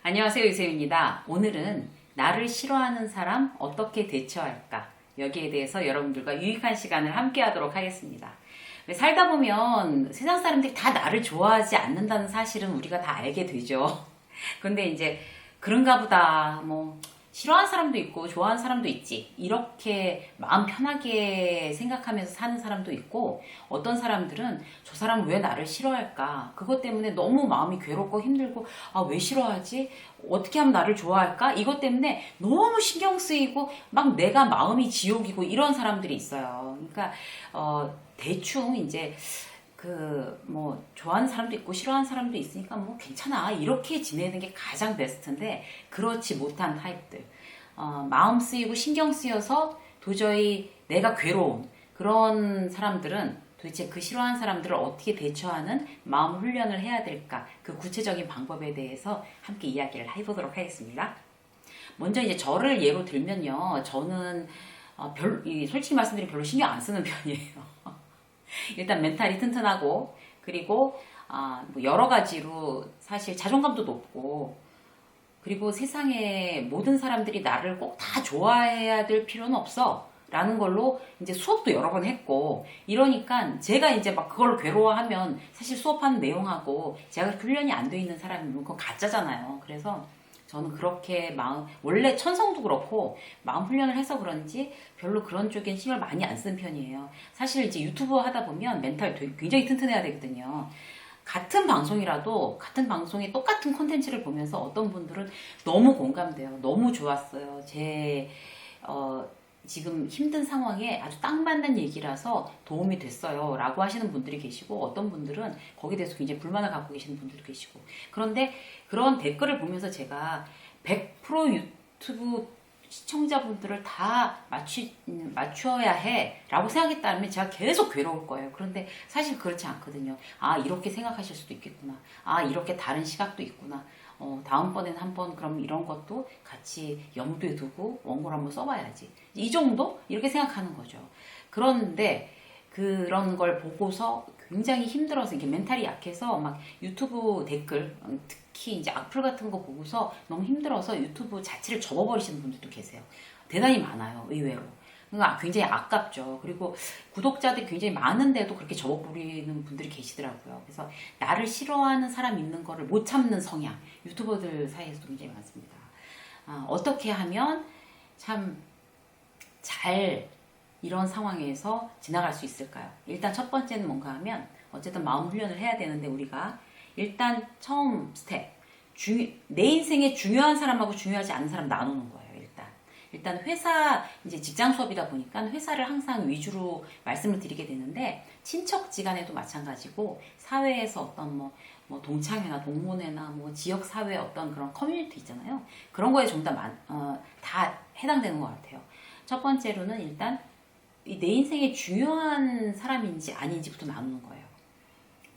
안녕하세요 유세입니다. 오늘은 나를 싫어하는 사람 어떻게 대처할까 여기에 대해서 여러분들과 유익한 시간을 함께 하도록 하겠습니다. 살다 보면 세상 사람들이 다 나를 좋아하지 않는다는 사실은 우리가 다 알게 되죠. 근데 이제 그런가 보다 뭐 싫어하는 사람도 있고 좋아하는 사람도 있지. 이렇게 마음 편하게 생각하면서 사는 사람도 있고 어떤 사람들은 저 사람은 왜 나를 싫어할까? 그것 때문에 너무 마음이 괴롭고 힘들고 아 왜 싫어하지? 어떻게 하면 나를 좋아할까? 이것 때문에 너무 신경 쓰이고 막 내가 마음이 지옥이고 이런 사람들이 있어요. 그러니까 어 대충 이제 그 뭐 좋아하는 사람도 있고 싫어하는 사람도 있으니까 뭐 괜찮아 이렇게 지내는 게 가장 베스트인데 그렇지 못한 타입들 어, 마음 쓰이고 신경 쓰여서 도저히 내가 괴로운 그런 사람들은 도대체 그 싫어하는 사람들을 어떻게 대처하는 마음 훈련을 해야 될까 그 구체적인 방법에 대해서 함께 이야기를 해보도록 하겠습니다. 먼저 이제 저를 예로 들면요 저는 어, 별, 이 솔직히 말씀드리면 별로 신경 안 쓰는 편이에요. 일단 멘탈이 튼튼하고 그리고 아, 뭐 여러 가지로 사실 자존감도 높고 그리고 세상에 모든 사람들이 나를 꼭 다 좋아해야 될 필요는 없어. 라는 걸로 이제 수업도 여러 번 했고 이러니까 제가 이제 막 그걸 괴로워하면 사실 수업하는 내용하고 제가 훈련이 안 돼 있는 사람이면 그건 가짜잖아요. 그래서 저는 그렇게 마음 원래 천성도 그렇고 마음 훈련을 해서 그런지 별로 그런 쪽엔 신경을 많이 안 쓰는 편이에요. 사실 이제 유튜브 하다 보면 멘탈 굉장히 튼튼해야 되거든요. 같은 방송이라도 같은 방송에 똑같은 콘텐츠를 보면서 어떤 분들은 너무 공감돼요. 너무 좋았어요. 제 어, 지금 힘든 상황에 아주 딱 맞는 얘기라서 도움이 됐어요. 라고 하시는 분들이 계시고, 어떤 분들은 거기에 대해서 굉장히 불만을 갖고 계시는 분들도 계시고. 그런데 그런 댓글을 보면서 제가 100% 유튜브 시청자분들을 다 맞추, 맞춰야 해. 라고 생각했다면 제가 계속 괴로울 거예요. 그런데 사실 그렇지 않거든요. 아, 이렇게 생각하실 수도 있겠구나. 아, 이렇게 다른 시각도 있구나. 어, 다음번에는 한번 그럼 이런 것도 같이 염두에 두고 원고를 한번 써봐야지. 이 정도? 이렇게 생각하는 거죠. 그런데 그런 걸 보고서 굉장히 힘들어서 이게 멘탈이 약해서 막 유튜브 댓글 특히 이제 악플 같은 거 보고서 너무 힘들어서 유튜브 자체를 접어버리시는 분들도 계세요. 대단히 많아요, 의외로. 그러니까 굉장히 아깝죠. 그리고 구독자들이 굉장히 많은데도 그렇게 접어버리는 분들이 계시더라고요. 그래서 나를 싫어하는 사람 있는 거를 못 참는 성향, 유튜버들 사이에서도 굉장히 많습니다. 아, 어떻게 하면 참 잘 이런 상황에서 지나갈 수 있을까요? 일단 첫 번째는 뭔가 하면 어쨌든 마음 훈련을 해야 되는데 우리가 일단 처음 스텝 중, 내 인생에 중요한 사람하고 중요하지 않은 사람 나누는 거예요. 일단 회사 이제 직장 수업이다 보니까 회사를 항상 위주로 말씀을 드리게 되는데 친척 지간에도 마찬가지고 사회에서 어떤 뭐, 뭐 동창회나 동문회나 뭐 지역 사회 어떤 그런 커뮤니티 있잖아요. 그런 거에 좀더 어, 다 해당되는 것 같아요. 첫 번째로는 일단 내 인생에 중요한 사람인지 아닌지부터 나누는 거예요.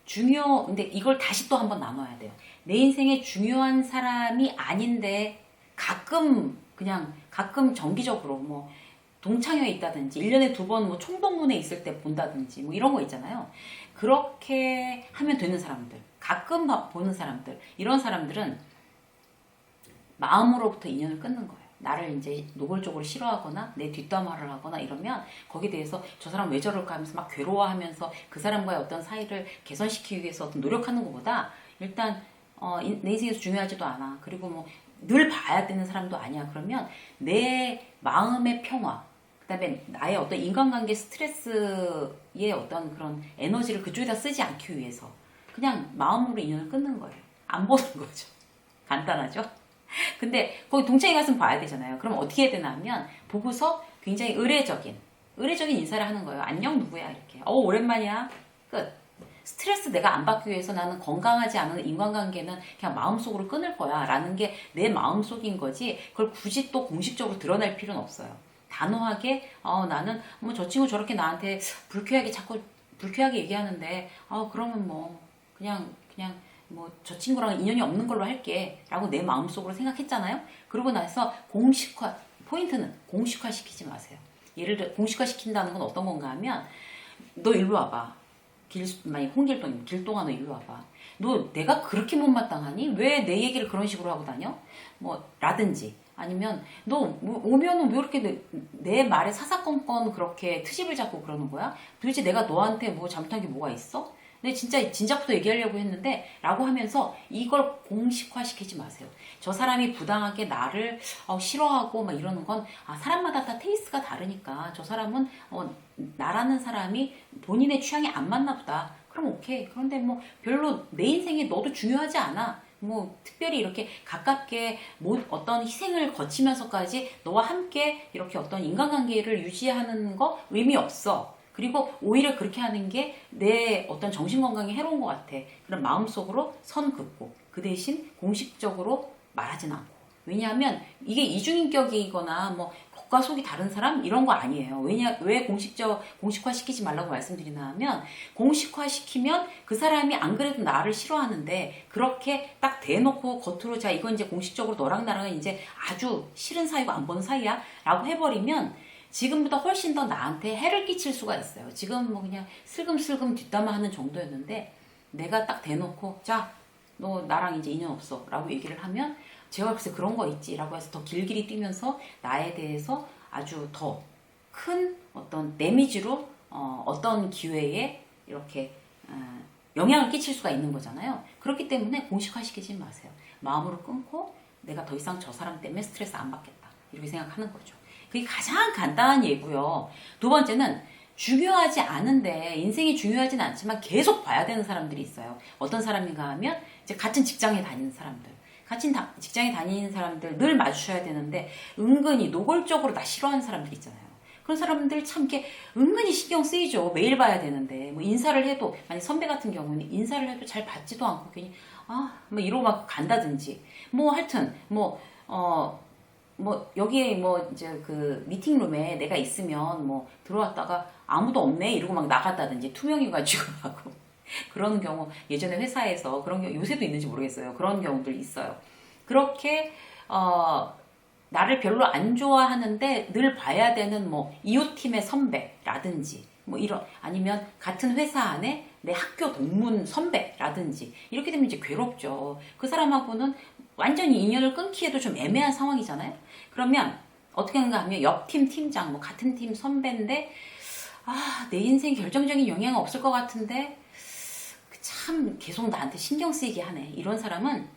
중요, 근데 이걸 다시 또 한번 나눠야 돼요. 내 인생에 중요한 사람이 아닌데 가끔 그냥 가끔 정기적으로 뭐 동창회에 있다든지 1년에 두 번 뭐 총동문회 있을 때 본다든지 뭐 이런 거 있잖아요. 그렇게 하면 되는 사람들, 가끔 보는 사람들, 이런 사람들은 마음으로부터 인연을 끊는 거예요. 나를 이제 노골적으로 싫어하거나 내 뒷담화를 하거나 이러면 거기에 대해서 저 사람 왜 저럴까 하면서 막 괴로워하면서 그 사람과의 어떤 사이를 개선시키기 위해서 어떤 노력하는 것보다 일단 어, 내 인생에서 중요하지도 않아. 그리고 뭐 늘 봐야 되는 사람도 아니야. 그러면 내 마음의 평화, 그 다음에 나의 어떤 인간관계 스트레스의 어떤 그런 에너지를 그쪽에다 쓰지 않기 위해서 그냥 마음으로 인연을 끊는 거예요. 안 보는 거죠. 간단하죠? 근데 거기 동창회 갔으면 봐야 되잖아요. 그럼 어떻게 해야 되나 하면 보고서 굉장히 의례적인 의례적인 인사를 하는 거예요. 안녕 누구야 이렇게. 어 오랜만이야. 끝. 스트레스 내가 안 받기 위해서 나는 건강하지 않은 인간관계는 그냥 마음속으로 끊을 거야 라는 게 내 마음속인 거지 그걸 굳이 또 공식적으로 드러낼 필요는 없어요. 단호하게 어 나는 뭐 저 친구 저렇게 나한테 불쾌하게 자꾸 불쾌하게 얘기하는데 어 그러면 뭐 그냥 그냥 뭐 저 친구랑 인연이 없는 걸로 할게 라고 내 마음속으로 생각했잖아요. 그러고 나서 공식화 포인트는 공식화 시키지 마세요. 예를 들어 공식화 시킨다는 건 어떤 건가 하면 너 일로 와봐. 길, 만약 홍길동이 길동아 너 일로 와봐. 너 내가 그렇게 못마땅하니? 왜 내 얘기를 그런 식으로 하고 다녀? 뭐 라든지 아니면 너 뭐, 오면은 왜 이렇게 내, 내 말에 사사건건 그렇게 트집을 잡고 그러는 거야? 도대체 내가 너한테 뭐 잘못한 게 뭐가 있어? 근데 진짜 진작부터 얘기하려고 했는데 라고 하면서 이걸 공식화시키지 마세요. 저 사람이 부당하게 나를 어, 싫어하고 막 이러는 건 아, 사람마다 다 테이스트가 다르니까 저 사람은 어, 나라는 사람이 본인의 취향이 안 맞나 보다. 그럼 오케이. 그런데 뭐 별로 내 인생에 너도 중요하지 않아. 뭐 특별히 이렇게 가깝게 뭐 어떤 희생을 거치면서까지 너와 함께 이렇게 어떤 인간관계를 유지하는 거 의미 없어. 그리고 오히려 그렇게 하는 게 내 어떤 정신 건강에 해로운 것 같아. 그럼 마음속으로 선 긋고 그 대신 공식적으로 말하진 않고. 왜냐하면 이게 이중인격이거나 뭐 겉과 속이 다른 사람 이런 거 아니에요. 왜냐 왜 공식적 공식화 시키지 말라고 말씀드리나 하면 공식화 시키면 그 사람이 안 그래도 나를 싫어하는데 그렇게 딱 대놓고 겉으로 자 이건 이제 공식적으로 너랑 나랑은 이제 아주 싫은 사이고 안 보는 사이야라고 해버리면 지금보다 훨씬 더 나한테 해를 끼칠 수가 있어요. 지금 뭐 그냥 슬금슬금 뒷담화하는 정도였는데 내가 딱 대놓고 자 너 나랑 이제 인연 없어 라고 얘기를 하면 제가 글쎄 그런 거 있지 라고 해서 더 길길이 뛰면서 나에 대해서 아주 더 큰 어떤 데미지로 어, 어떤 기회에 이렇게 어, 영향을 끼칠 수가 있는 거잖아요. 그렇기 때문에 공식화시키지 마세요. 마음으로 끊고 내가 더 이상 저 사람 때문에 스트레스 안 받겠다. 이렇게 생각하는 거죠. 그게 가장 간단한 예고요. 두 번째는 중요하지 않은데 인생이 중요하진 않지만 계속 봐야 되는 사람들이 있어요. 어떤 사람인가 하면 이제 같은 직장에 다니는 사람들. 같은 다- 직장에 다니는 사람들 늘 마주쳐야 되는데 은근히 노골적으로 나 싫어하는 사람들 있잖아요. 그런 사람들 참 이렇게 은근히 신경 쓰이죠. 매일 봐야 되는데 뭐 인사를 해도 만약 선배 같은 경우는 인사를 해도 잘 받지도 않고 괜히 아 뭐 이러고 막 간다든지 뭐 하여튼 뭐 어 뭐 여기에 뭐 이제 그 미팅룸에 내가 있으면 뭐 들어왔다가 아무도 없네 이러고 막 나갔다든지 투명해가지고 하고 그런 경우 예전에 회사에서 그런 경우 요새도 있는지 모르겠어요 그런 경우들 있어요 그렇게 어 나를 별로 안 좋아하는데 늘 봐야 되는 뭐 이웃팀의 선배라든지 뭐 이런 아니면 같은 회사 안에 내 학교 동문 선배라든지 이렇게 되면 이제 괴롭죠. 그 사람하고는 완전히 인연을 끊기에도 좀 애매한 상황이잖아요. 그러면 어떻게 하는가 하면 옆팀 팀장 뭐 같은 팀 선배인데 아 내 인생 결정적인 영향은 없을 것 같은데 참 계속 나한테 신경 쓰이게 하네. 이런 사람은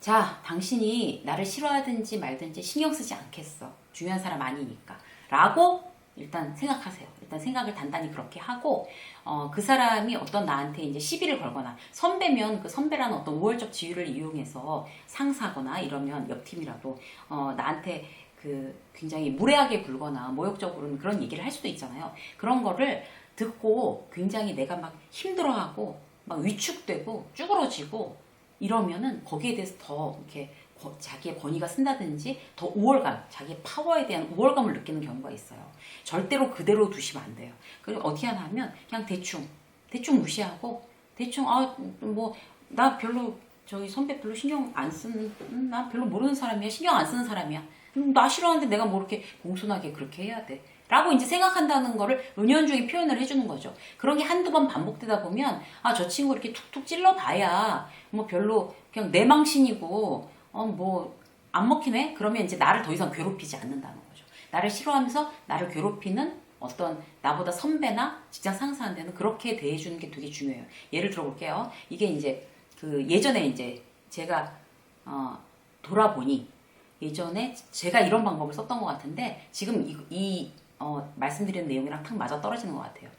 자, 당신이 나를 싫어하든지 말든지 신경 쓰지 않겠어. 중요한 사람 아니니까. 라고 일단 생각하세요. 일단 생각을 단단히 그렇게 하고, 어, 그 사람이 어떤 나한테 이제 시비를 걸거나, 선배면 그 선배라는 어떤 우월적 지위를 이용해서 상사거나 이러면 옆 팀이라도, 어, 나한테 그 굉장히 무례하게 굴거나 모욕적으로는 그런 얘기를 할 수도 있잖아요. 그런 거를 듣고 굉장히 내가 막 힘들어하고, 막 위축되고, 쭈그러지고, 이러면은 거기에 대해서 더 이렇게 거- 자기의 권위가 쓴다든지 더 우월감, 자기의 파워에 대한 우월감을 느끼는 경우가 있어요. 절대로 그대로 두시면 안 돼요. 그리고 어떻게 하나 하면 그냥 대충, 대충 무시하고 대충 아 뭐 나 별로 저기 선배 별로 신경 안 쓰는 음, 나 별로 모르는 사람이야 신경 안 쓰는 사람이야 음, 나 싫어하는데 내가 뭐 이렇게 공손하게 그렇게 해야 돼 라고 이제 생각한다는 거를 은연중에 표현을 해주는 거죠 그런 게 한두 번 반복되다 보면 아 저 친구 이렇게 툭툭 찔러봐야 뭐 별로 그냥 내 망신이고 어 뭐 안 먹히네 그러면 이제 나를 더 이상 괴롭히지 않는다는 거죠 나를 싫어하면서 나를 괴롭히는 어떤 나보다 선배나 직장 상사한테는 그렇게 대해주는 게 되게 중요해요. 예를 들어볼게요. 이게 이제 그 예전에 이제 제가 어, 돌아보니 예전에 제가 이런 방법을 썼던 것 같은데 지금 이, 이 어, 말씀드리는 내용이랑 탁 맞아 떨어지는 것 같아요.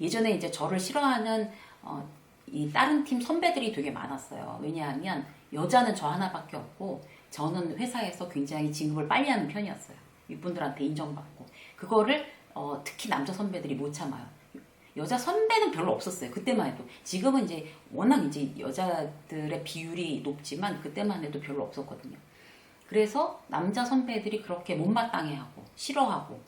예전에 이제 저를 싫어하는 어, 이 다른 팀 선배들이 되게 많았어요. 왜냐하면 여자는 저 하나밖에 없고 저는 회사에서 굉장히 진급을 빨리 하는 편이었어요. 이분들한테 인정받고 그거를 어, 특히 남자 선배들이 못 참아요. 여자 선배는 별로 없었어요. 그때만 해도 지금은 이제 워낙 이제 여자들의 비율이 높지만 그때만 해도 별로 없었거든요. 그래서 남자 선배들이 그렇게 못마땅해하고 싫어하고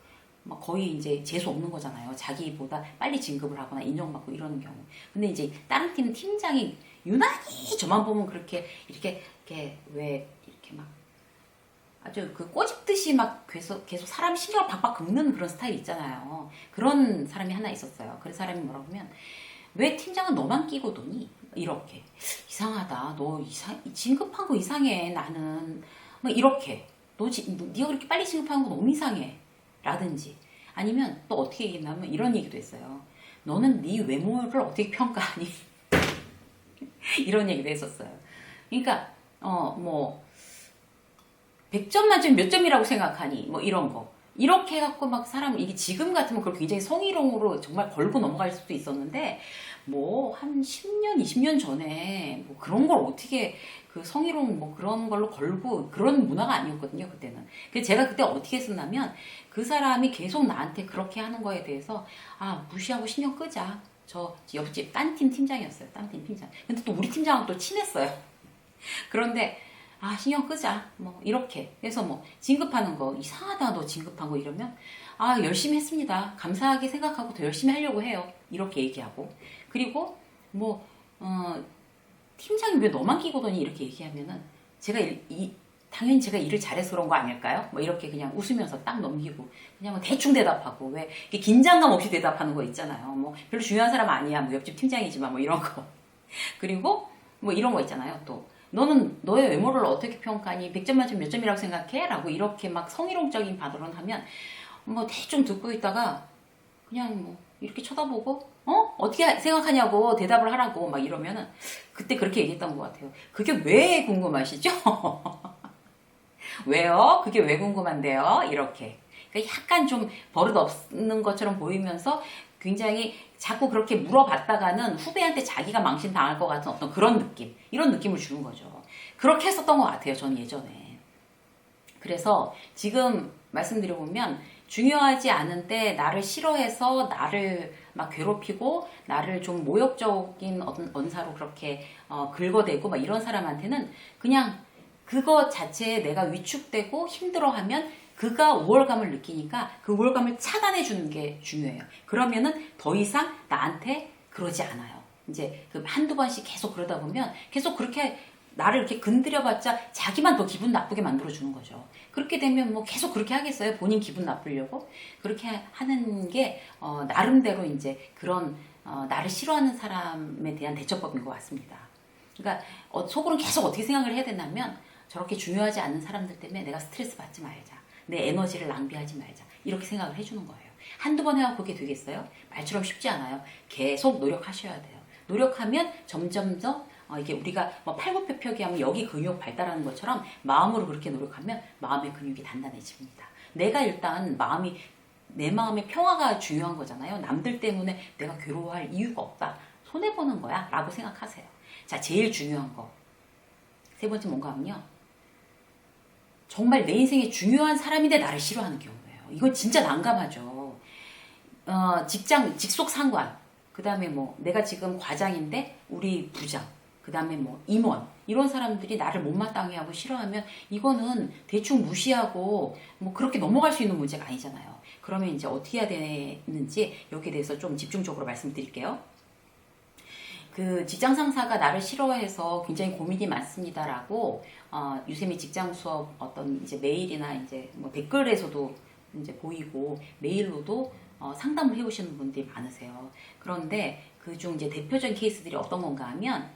막 거의 이제 재수 없는 거잖아요. 자기보다 빨리 진급을 하거나 인정받고 이러는 경우. 근데 이제 다른 팀 팀장이 유난히 저만 보면 그렇게 이렇게 이렇게 왜 이렇게 막 아주 그 꼬집듯이 막 계속 계속 사람 신경을 박박 긁는 그런 스타일 있잖아요. 그런 사람이 하나 있었어요. 그 사람이 뭐라고 하면 왜 팀장은 너만 끼고 도니? 이렇게 이상하다. 너 이상 진급한 거 이상해. 나는 뭐 이렇게 너 지, 네가 그렇게 빨리 진급한 거 너무 이상해. 라든지 아니면 또 어떻게 얘기했냐면 이런 얘기도 했어요. 너는 네 외모를 어떻게 평가하니? 이런 얘기도 했었어요. 그러니까 어 뭐 100점 만점 몇 점이라고 생각하니? 뭐 이런 거. 이렇게 해갖고 막 사람, 이게 지금 같으면 그걸 굉장히 성희롱으로 정말 걸고 넘어갈 수도 있었는데, 뭐, 한 10년, 20년 전에, 뭐 그런 걸 어떻게, 그 성희롱 뭐 그런 걸로 걸고, 그런 문화가 아니었거든요, 그때는. 그래서 제가 그때 어떻게 했었냐면, 그 사람이 계속 나한테 그렇게 하는 거에 대해서, 아, 무시하고 신경 끄자. 저 옆집 딴 팀 팀장이었어요, 딴 팀 팀장. 근데 또 우리 팀장하고 또 친했어요. 그런데, 아 신경 끄자 뭐 이렇게 그래서 뭐 진급하는 거 이상하다 너 진급한 거 이러면 아 열심히 했습니다 감사하게 생각하고 더 열심히 하려고 해요 이렇게 얘기하고 그리고 뭐 어, 팀장이 왜 너만 끼고 더니 이렇게 얘기하면은 제가 일, 이, 당연히 제가 일을 잘해서 그런 거 아닐까요? 뭐 이렇게 그냥 웃으면서 딱 넘기고 그냥 뭐 대충 대답하고 왜 긴장감 없이 대답하는 거 있잖아요. 뭐 별로 중요한 사람 아니야. 뭐 옆집 팀장이지만 뭐 이런 거. 그리고 뭐 이런 거 있잖아요. 또 너는 너의 외모를 어떻게 평가하니? 100점 만점 몇 점이라고 생각해? 라고 이렇게 막 성희롱적인 발언을 하면 뭐 대충 듣고 있다가 그냥 뭐 이렇게 쳐다보고 어? 어떻게 생각하냐고 대답을 하라고 막 이러면은 그때 그렇게 얘기했던 것 같아요. 그게 왜 궁금하시죠? 왜요? 그게 왜 궁금한데요? 이렇게. 그러니까 약간 좀 버릇 없는 것처럼 보이면서 굉장히 자꾸 그렇게 물어봤다가는 후배한테 자기가 망신 당할 것 같은 어떤 그런 느낌, 이런 느낌을 주는 거죠. 그렇게 했었던 것 같아요, 저는 예전에. 그래서 지금 말씀드려보면 중요하지 않은 때 나를 싫어해서 나를 막 괴롭히고 나를 좀 모욕적인 어떤 언사로 그렇게 어, 긁어대고 막 이런 사람한테는 그냥 그거 자체에 내가 위축되고 힘들어하면 그가 우월감을 느끼니까 그 우월감을 차단해 주는 게 중요해요. 그러면은 더 이상 나한테 그러지 않아요. 이제 그 한두 번씩 계속 그러다 보면 계속 그렇게 나를 이렇게 건드려봤자 자기만 더 기분 나쁘게 만들어주는 거죠. 그렇게 되면 뭐 계속 그렇게 하겠어요? 본인 기분 나쁘려고? 그렇게 하는 게, 어, 나름대로 이제 그런, 어, 나를 싫어하는 사람에 대한 대처법인 것 같습니다. 그러니까, 어, 속으로는 계속 어떻게 생각을 해야 되냐면, 저렇게 중요하지 않은 사람들 때문에 내가 스트레스 받지 말자. 내 에너지를 낭비하지 말자. 이렇게 생각을 해주는 거예요. 한두 번 해야 그게 되겠어요? 말처럼 쉽지 않아요. 계속 노력하셔야 돼요. 노력하면 점점 더 어, 이게 우리가 뭐 팔굽혀펴기 하면 여기 근육 발달하는 것처럼 마음으로 그렇게 노력하면 마음의 근육이 단단해집니다. 내가 일단 마음이 내 마음의 평화가 중요한 거잖아요. 남들 때문에 내가 괴로워할 이유가 없다. 손해 보는 거야. 라고 생각하세요. 자, 제일 중요한 거. 세 번째 뭔가 하면요. 정말 내 인생에 중요한 사람인데 나를 싫어하는 경우예요. 이건 진짜 난감하죠. 어, 직장, 직속 상관. 그 다음에 뭐, 내가 지금 과장인데, 우리 부장. 그 다음에 뭐, 임원. 이런 사람들이 나를 못마땅해 하고 싫어하면, 이거는 대충 무시하고, 뭐, 그렇게 넘어갈 수 있는 문제가 아니잖아요. 그러면 이제 어떻게 해야 되는지, 여기에 대해서 좀 집중적으로 말씀드릴게요. 그 직장 상사가 나를 싫어해서 굉장히 고민이 많습니다라고 어, 유세미 직장 수업 어떤 이제 메일이나 이제 뭐 댓글에서도 이제 보이고 메일로도 어, 상담을 해오시는 분들이 많으세요. 그런데 그 중 이제 대표적인 케이스들이 어떤 건가 하면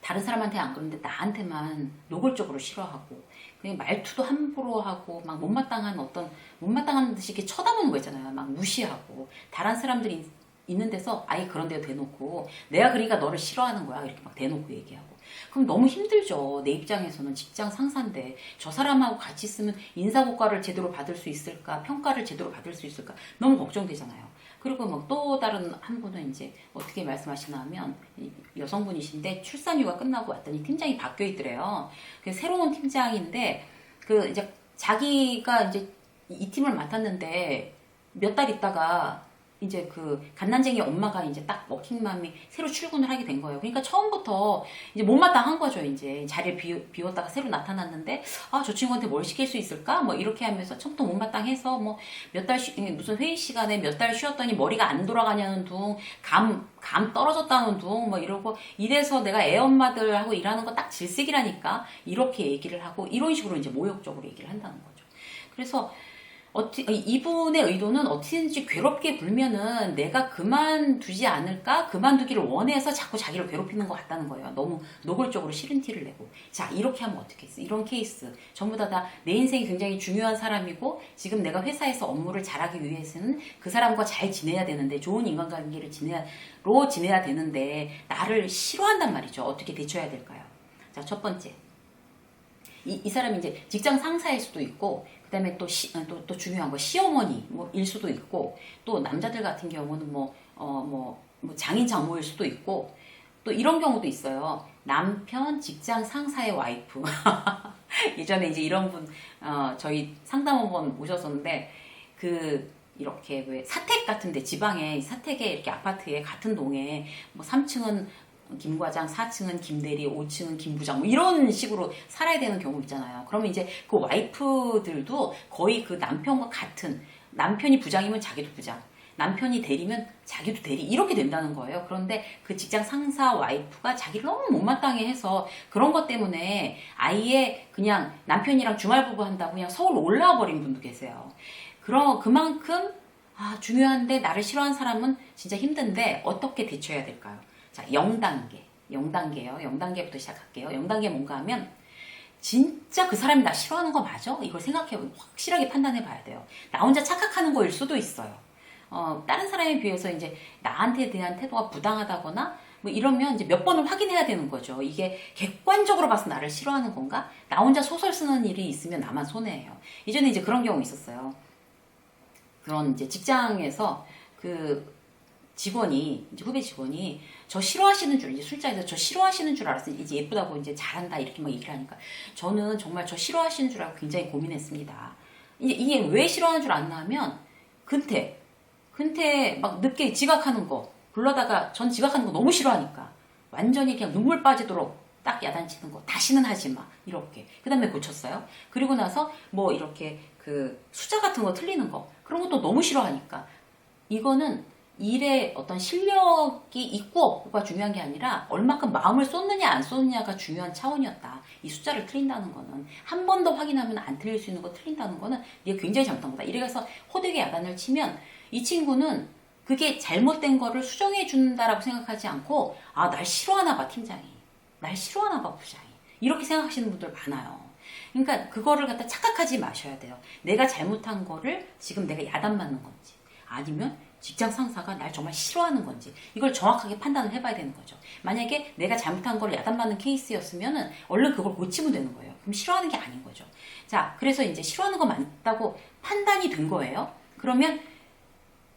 다른 사람한테 안 그러는데 나한테만 노골적으로 싫어하고 그냥 말투도 함부로 하고 막 못마땅한 어떤 못마땅한 듯이 이렇게 쳐다보는 거 있잖아요. 막 무시하고 다른 사람들이 있는 데서 아예 그런 데도 대놓고 내가 그러니까 너를 싫어하는 거야. 이렇게 막 대놓고 얘기하고. 그럼 너무 힘들죠. 내 입장에서는 직장 상사인데 저 사람하고 같이 있으면 인사고과를 제대로 받을 수 있을까? 평가를 제대로 받을 수 있을까? 너무 걱정되잖아요. 그리고 뭐 또 다른 한 분은 이제 어떻게 말씀하시나 하면 여성분이신데 출산휴가 끝나고 왔더니 팀장이 바뀌어 있더래요. 그 새로운 팀장인데 그 이제 자기가 이제 이 팀을 맡았는데 몇 달 있다가 이제 그 갓난쟁이 엄마가 이제 딱 워킹맘이 새로 출근을 하게 된 거예요. 그러니까 처음부터 이제 못마땅한 거죠. 이제 자리를 비, 비웠다가 새로 나타났는데 아 저 친구한테 뭘 시킬 수 있을까? 뭐 이렇게 하면서 처음부터 못마땅해서 뭐 몇 달 무슨 회의 시간에 몇 달 쉬었더니 머리가 안 돌아가냐는 둥, 감, 감 떨어졌다는 둥, 뭐 이러고 이래서 내가 애 엄마들하고 일하는 거 딱 질색이라니까 이렇게 얘기를 하고 이런 식으로 이제 모욕적으로 얘기를 한다는 거죠. 그래서 어찌, 이분의 의도는 어떻게든지 괴롭게 굴면은 내가 그만두지 않을까? 그만두기를 원해서 자꾸 자기를 괴롭히는 것 같다는 거예요. 너무 노골적으로 싫은 티를 내고. 자, 이렇게 하면 어떻게 했어? 이런 케이스. 전부 다 다 내 인생이 굉장히 중요한 사람이고, 지금 내가 회사에서 업무를 잘하기 위해서는 그 사람과 잘 지내야 되는데, 좋은 인간관계를 지내야, 로 지내야 되는데, 나를 싫어한단 말이죠. 어떻게 대처해야 될까요? 자, 첫 번째. 이, 이 사람이 이제 직장 상사일 수도 있고, 그 다음에 또, 시, 아, 또, 또 중요한 거, 시어머니, 뭐, 일 수도 있고, 또 남자들 같은 경우는 뭐, 어, 뭐, 뭐 장인 장모일 수도 있고, 또 이런 경우도 있어요. 남편, 직장 상사의 와이프. 예전에 이제 이런 분, 어, 저희 상담원분 오셨었는데, 그, 이렇게 왜 사택 같은데 지방에 사택에 이렇게 아파트에 같은 동에 뭐 3층은 김 과장, 4층은 김 대리, 5층은 김 부장 뭐 이런 식으로 살아야 되는 경우 있잖아요. 그러면 이제 그 와이프들도 거의 그 남편과 같은 남편이 부장이면 자기도 부장, 남편이 대리면 자기도 대리 이렇게 된다는 거예요. 그런데 그 직장 상사 와이프가 자기를 너무 못마땅해 해서 그런 것 때문에 아예 그냥 남편이랑 주말 부부 한다고 그냥 서울 올라와 버린 분도 계세요. 그럼 그만큼 아, 중요한데 나를 싫어하는 사람은 진짜 힘든데 어떻게 대처해야 될까요? 자, 0단계. 0단계요. 0단계부터 시작할게요. 0단계 뭔가 하면 진짜 그 사람이 나 싫어하는 거 맞아? 이걸 생각해 확실하게 판단해 봐야 돼요. 나 혼자 착각하는 거일 수도 있어요. 어, 다른 사람에 비해서 이제 나한테 대한 태도가 부당하다거나 뭐 이러면 이제 몇 번을 확인해야 되는 거죠. 이게 객관적으로 봐서 나를 싫어하는 건가? 나 혼자 소설 쓰는 일이 있으면 나만 손해예요. 이전에 이제 그런 경우 있었어요. 그런 이제 직장에서 그 직원이 이제 후배 직원이 저 싫어하시는 줄 이제 술자리에서 저 싫어하시는 줄 알았어요. 이제 예쁘다고 이제 잘한다 이렇게 막 얘기를 하니까 저는 정말 저 싫어하시는 줄 알고 굉장히 고민했습니다. 이제 이게 왜 싫어하는 줄 아나 하면 근태 근태 막 늦게 지각하는 거 불러다가 전 지각하는 거 너무 싫어하니까 완전히 그냥 눈물 빠지도록 딱 야단치는 거 다시는 하지 마 이렇게 그 다음에 고쳤어요 그리고 나서 뭐 이렇게 그 숫자 같은 거 틀리는 거 그런 것도 너무 싫어하니까 이거는 일에 어떤 실력이 있고 없고가 중요한 게 아니라 얼마큼 마음을 쏟느냐 안 쏟느냐가 중요한 차원이었다. 이 숫자를 틀린다는 거는 한 번 더 확인하면 안 틀릴 수 있는 거 틀린다는 거는 이게 굉장히 잘못한 거다. 이래서 호되게 야단을 치면 이 친구는 그게 잘못된 거를 수정해 준다라고 생각하지 않고 아 날 싫어하나 봐 팀장이 날 싫어하나 봐 부장이 이렇게 생각하시는 분들 많아요. 그러니까 그거를 갖다 착각하지 마셔야 돼요. 내가 잘못한 거를 지금 내가 야단 맞는 건지 아니면 직장 상사가 날 정말 싫어하는 건지 이걸 정확하게 판단을 해봐야 되는 거죠. 만약에 내가 잘못한 걸 야단받는 케이스였으면은 얼른 그걸 고치면 되는 거예요. 그럼 싫어하는 게 아닌 거죠. 자, 그래서 이제 싫어하는 거 맞다고 판단이 된 거예요. 그러면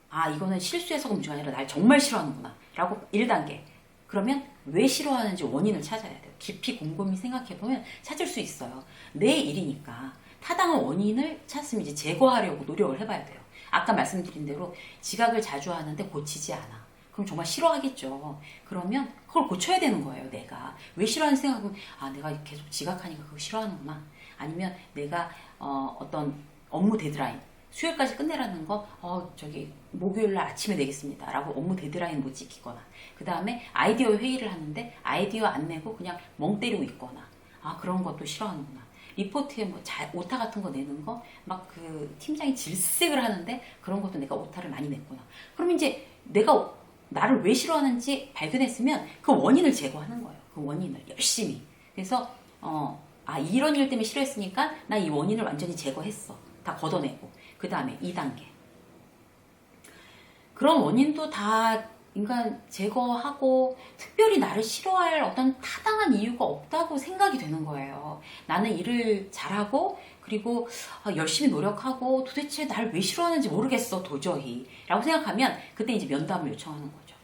아 이거는 실수해서가 문제가 아니라 날 정말 싫어하는구나 라고 1단계 그러면 왜 싫어하는지 원인을 찾아야 돼요. 깊이 곰곰이 생각해보면 찾을 수 있어요. 내 일이니까 타당한 원인을 찾으면 이제 제거하려고 노력을 해봐야 돼요. 아까 말씀드린 대로 지각을 자주 하는데 고치지 않아. 그럼 정말 싫어하겠죠. 그러면 그걸 고쳐야 되는 거예요, 내가. 왜 싫어하는 생각은, 아, 내가 계속 지각하니까 그거 싫어하는구나. 아니면 내가, 어, 어떤 업무 데드라인, 수요일까지 끝내라는 거, 어, 저기, 목요일 날 아침에 내겠습니다. 라고 업무 데드라인 못 지키거나. 그 다음에 아이디어 회의를 하는데 아이디어 안 내고 그냥 멍 때리고 있거나. 아, 그런 것도 싫어하는구나. 리포트에 뭐 자, 오타 같은 거 내는 거 막 그 팀장이 질색을 하는데 그런 것도 내가 오타를 많이 냈구나. 그러면 이제 내가 나를 왜 싫어하는지 발견했으면 그 원인을 제거하는 거예요. 그 원인을 열심히. 그래서 어, 아 이런 일 때문에 싫어했으니까 나 이 원인을 완전히 제거했어. 다 걷어내고 그 다음에 2단계. 그런 원인도 다 인간 제거하고 특별히 나를 싫어할 어떤 타당한 이유가 없다고 생각이 되는 거예요. 나는 일을 잘하고 그리고 아, 열심히 노력하고 도대체 날 왜 싫어하는지 모르겠어 도저히 라고 생각하면 그때 이제 면담을 요청하는 거죠.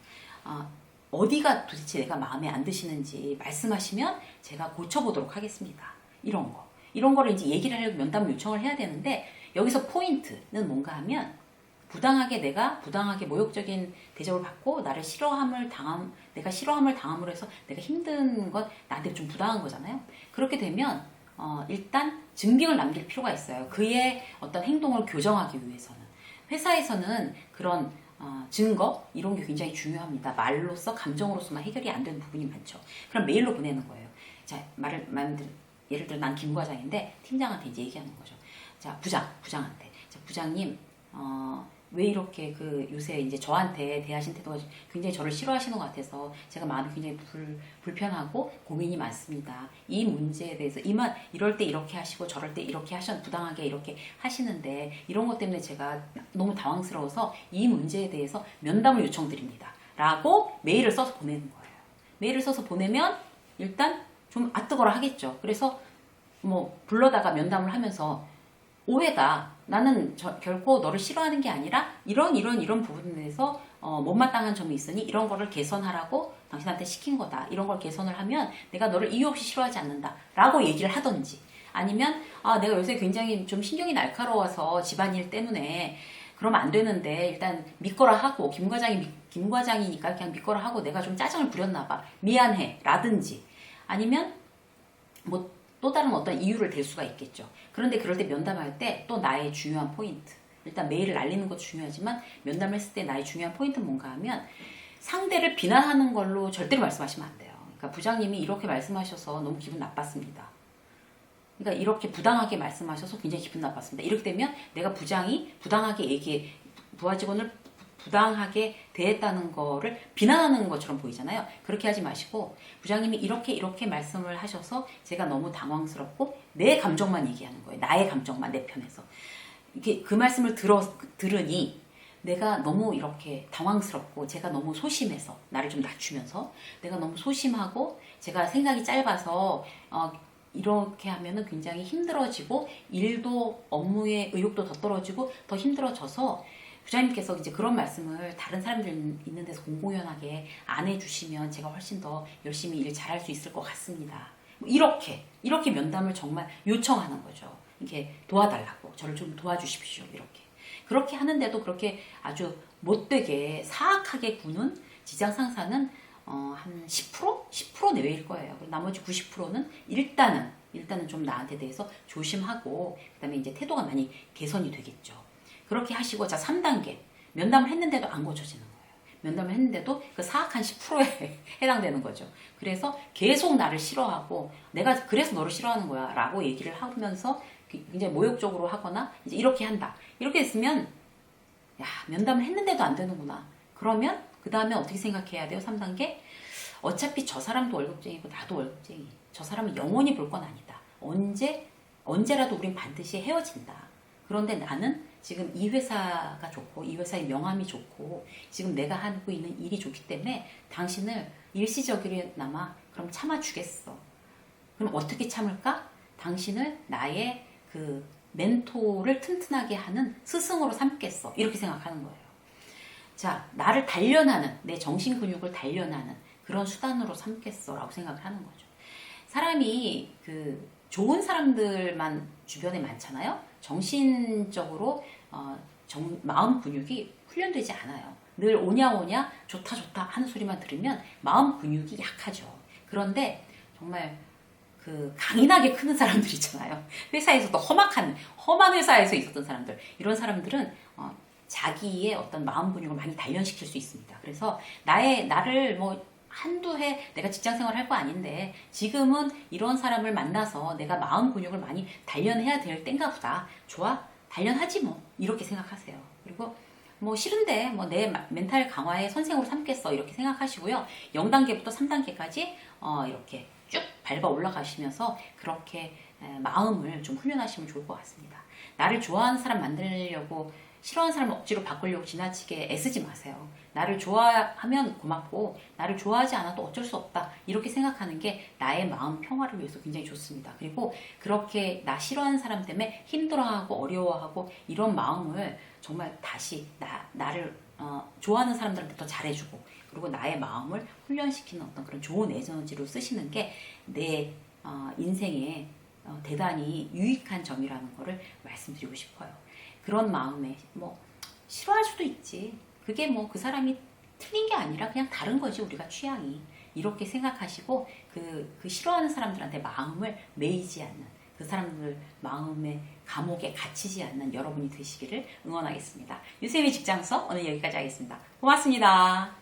아, 어디가 도대체 내가 마음에 안 드시는지 말씀하시면 제가 고쳐보도록 하겠습니다. 이런 거. 이런 거를 이제 얘기를 하려고 면담을 요청을 해야 되는데 여기서 포인트는 뭔가 하면 부당하게 내가 부당하게 모욕적인 대접을 받고 나를 싫어함을 당함 내가 싫어함을 당함으로 해서 내가 힘든 건 나한테 좀 부당한 거잖아요. 그렇게 되면 어, 일단 증빙을 남길 필요가 있어요. 그의 어떤 행동을 교정하기 위해서는 회사에서는 그런 어, 증거 이런 게 굉장히 중요합니다. 말로써 감정으로서만 해결이 안 되는 부분이 많죠. 그럼 메일로 보내는 거예요. 자 말을 만들 예를 들어 난 김 과장인데 팀장한테 이제 얘기하는 거죠. 자 부장 부장한테 자 부장님 어, 왜 이렇게 그 요새 이제 저한테 대하신 태도가 굉장히 저를 싫어하시는 것 같아서 제가 마음이 굉장히 불, 불편하고 고민이 많습니다. 이 문제에 대해서 이만 이럴 때 이렇게 하시고 저럴 때 이렇게 하셔 부당하게 이렇게 하시는데 이런 것 때문에 제가 너무 당황스러워서 이 문제에 대해서 면담을 요청드립니다. 라고 메일을 써서 보내는 거예요. 메일을 써서 보내면 일단 좀 아뜨거라 하겠죠. 그래서 뭐 불러다가 면담을 하면서 오해다. 나는 저- 결코 너를 싫어하는 게 아니라 이런 이런 이런 부분에 대해서 어, 못마땅한 점이 있으니 이런 거를 개선하라고 당신한테 시킨 거다. 이런 걸 개선을 하면 내가 너를 이유 없이 싫어하지 않는다. 라고 얘기를 하던지 아니면 아 내가 요새 굉장히 좀 신경이 날카로워서 집안일 때문에 그러면 안 되는데 일단 믿거라 하고 김 과장이 믿- 김 과장이니까 그냥 믿거라 하고 내가 좀 짜증을 부렸나 봐 미안해 라든지 아니면 뭐 또 다른 어떤 이유를 댈 수가 있겠죠. 그런데 그럴 때 면담할 때 또 나의 중요한 포인트. 일단 메일을 날리는 것도 중요하지만 면담을 했을 때 나의 중요한 포인트는 뭔가 하면 상대를 비난하는 걸로 절대로 말씀하시면 안 돼요. 그러니까 부장님이 이렇게 말씀하셔서 너무 기분 나빴습니다. 그러니까 이렇게 부당하게 말씀하셔서 굉장히 기분 나빴습니다. 이렇게 되면 내가 부장이 부당하게 얘기해 부하 직원을 부당하게 대했다는 거를 비난하는 것처럼 보이잖아요. 그렇게 하지 마시고 부장님이 이렇게 이렇게 말씀을 하셔서 제가 너무 당황스럽고 내 감정만 얘기하는 거예요. 나의 감정만 내 편에서. 이렇게 그 말씀을 들어 들으니 내가 너무 이렇게 당황스럽고 제가 너무 소심해서 나를 좀 낮추면서 내가 너무 소심하고 제가 생각이 짧아서 어, 이렇게 하면은 굉장히 힘들어지고 일도 업무의 의욕도 더 떨어지고 더 힘들어져서 부장님께서 이제 그런 말씀을 다른 사람들 있는 데서 공공연하게 안 해주시면 제가 훨씬 더 열심히 일 잘할 수 있을 것 같습니다. 뭐 이렇게 이렇게 면담을 정말 요청하는 거죠. 이렇게 도와달라고 저를 좀 도와주십시오 이렇게 그렇게 하는데도 그렇게 아주 못되게 사악하게 구는 지장 상사는 어, 한 10%? 10% 내외일 거예요. 그리고 나머지 90%는 일단은 일단은 좀 나한테 대해서 조심하고 그다음에 이제 태도가 많이 개선이 되겠죠. 그렇게 하시고 자 3단계 면담을 했는데도 안 고쳐지는 거예요. 면담을 했는데도 그 사악한 10%에 해당되는 거죠. 그래서 계속 나를 싫어하고 내가 그래서 너를 싫어하는 거야 라고 얘기를 하면서 굉장히 모욕적으로 하거나 이제 이렇게 한다. 이렇게 했으면 야 면담을 했는데도 안 되는구나. 그러면 그 다음에 어떻게 생각해야 돼요? 3단계 어차피 저 사람도 월급쟁이고 나도 월급쟁이. 저 사람은 영원히 볼 건 아니다. 언제 언제라도 우린 반드시 헤어진다. 그런데 나는 지금 이 회사가 좋고 이 회사의 명함이 좋고 지금 내가 하고 있는 일이 좋기 때문에 당신을 일시적이나마 그럼 참아주겠어. 그럼 어떻게 참을까? 당신을 나의 그 멘토를 튼튼하게 하는 스승으로 삼겠어. 이렇게 생각하는 거예요. 자, 나를 단련하는, 내 정신 근육을 단련하는 그런 수단으로 삼겠어 라고 생각을 하는 거죠. 사람이 그 좋은 사람들만 주변에 많잖아요. 정신적으로 어, 정, 마음 근육이 훈련되지 않아요. 늘 오냐 오냐 좋다 좋다 하는 소리만 들으면 마음 근육이 약하죠. 그런데 정말 그 강인하게 크는 사람들 있잖아요. 회사에서도 험악한 험한 회사에서 있었던 사람들 이런 사람들은 어, 자기의 어떤 마음 근육을 많이 단련시킬 수 있습니다. 그래서 나의 나를 뭐 한두 해 내가 직장 생활 할 거 아닌데 지금은 이런 사람을 만나서 내가 마음 근육을 많이 단련해야 될 땐가 보다. 좋아? 단련하지 뭐. 이렇게 생각하세요. 그리고 뭐 싫은데 뭐 내 멘탈 강화의 선생으로 삼겠어. 이렇게 생각하시고요. 0단계부터 3단계까지 어 이렇게 쭉 밟아 올라가시면서 그렇게 에, 마음을 좀 훈련하시면 좋을 것 같습니다. 나를 좋아하는 사람 만들려고 싫어하는 사람을 억지로 바꾸려고 지나치게 애쓰지 마세요. 나를 좋아하면 고맙고 나를 좋아하지 않아도 어쩔 수 없다 이렇게 생각하는 게 나의 마음 평화를 위해서 굉장히 좋습니다. 그리고 그렇게 나 싫어하는 사람 때문에 힘들어하고 어려워하고 이런 마음을 정말 다시 나 나를 어, 좋아하는 사람들한테 더 잘해주고 그리고 나의 마음을 훈련시키는 어떤 그런 좋은 에너지로 쓰시는 게내 어, 인생에 어, 대단히 유익한 점이라는 거를 말씀드리고 싶어요. 그런 마음에 뭐 싫어할 수도 있지. 그게 뭐 그 사람이 틀린 게 아니라 그냥 다른 거지 우리가 취향이. 이렇게 생각하시고 그, 그 싫어하는 사람들한테 마음을 매이지 않는 그 사람들 마음의 감옥에 갇히지 않는 여러분이 되시기를 응원하겠습니다. 유세미 직장서 오늘 여기까지 하겠습니다. 고맙습니다.